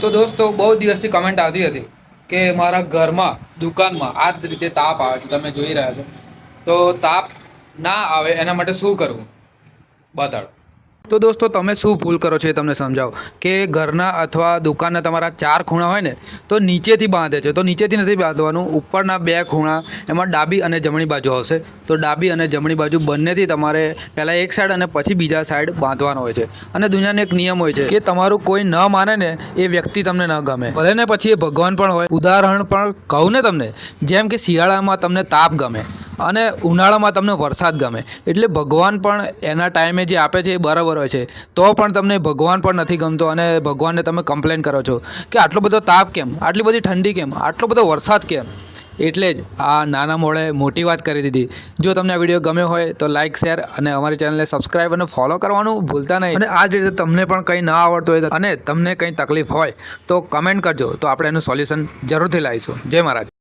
તો દોસ્તો, બહુ દિવસથી કમેન્ટ આવતી હતી કે મારા ઘરમાં, દુકાનમાં આ જ રીતે તાપ આવે છે, તમે જોઈ રહ્યા છો. તો તાપ ના આવે, એના માટે શું કરવું? બતાડો. તો દોસ્તો, તમે શું ભૂલ કરો છો એ તમને સમજાવો. કે ઘરના અથવા દુકાનના તમારા ચાર ખૂણા હોય ને, તો નીચેથી બાંધે છે. તો નીચેથી નથી બાંધવાનું, ઉપરના બે ખૂણા, એમાં ડાબી અને જમણી બાજુ આવશે. તો ડાબી અને જમણી બાજુ બંનેથી તમારે પહેલાં એક સાઈડ અને પછી બીજા સાઈડ બાંધવાનો હોય છે. અને દુનિયાનો એક નિયમ હોય છે કે તમારું કોઈ ન માને ને, એ વ્યક્તિ તમને ન ગમે. ભલે ને પછી એ ભગવાન પણ હોય. ઉદાહરણ પણ કહું ને તમને, જેમ કે શિયાળામાં તમને તાપ ગમે. અને ઉનાળામાં તમને વરસાદ ગમે. એટલે ભગવાન પણ એના ટાઈમે જે આપે છે એ બરાબર હોય છે. તો પણ તમને ભગવાન પણ નથી ગમતો અને ભગવાનને તમે કમ્પ્લેન કરો છો કે આટલો બધો તાપ કેમ? આટલી બધી ઠંડી કેમ? આટલો બધો વરસાદ કેમ? એટલે જ આ નાના મોડે મોટી વાત કરી દીધી. જો તમને આ વીડિયો ગમ્યો હોય તો લાઇક શેર અને અમારી ચેનલને સબસ્ક્રાઈબ અને ફોલો કરવાનું ભૂલતા નહીં. અને આ જ રીતે તમને પણ કંઈ ના આવડતું હોય અને તમને કંઈ તકલીફ હોય તો કમેન્ટ કરજો. તો આપણે એનું સોલ્યુશન જરૂરથી લાવીશું. જય મહારાજ.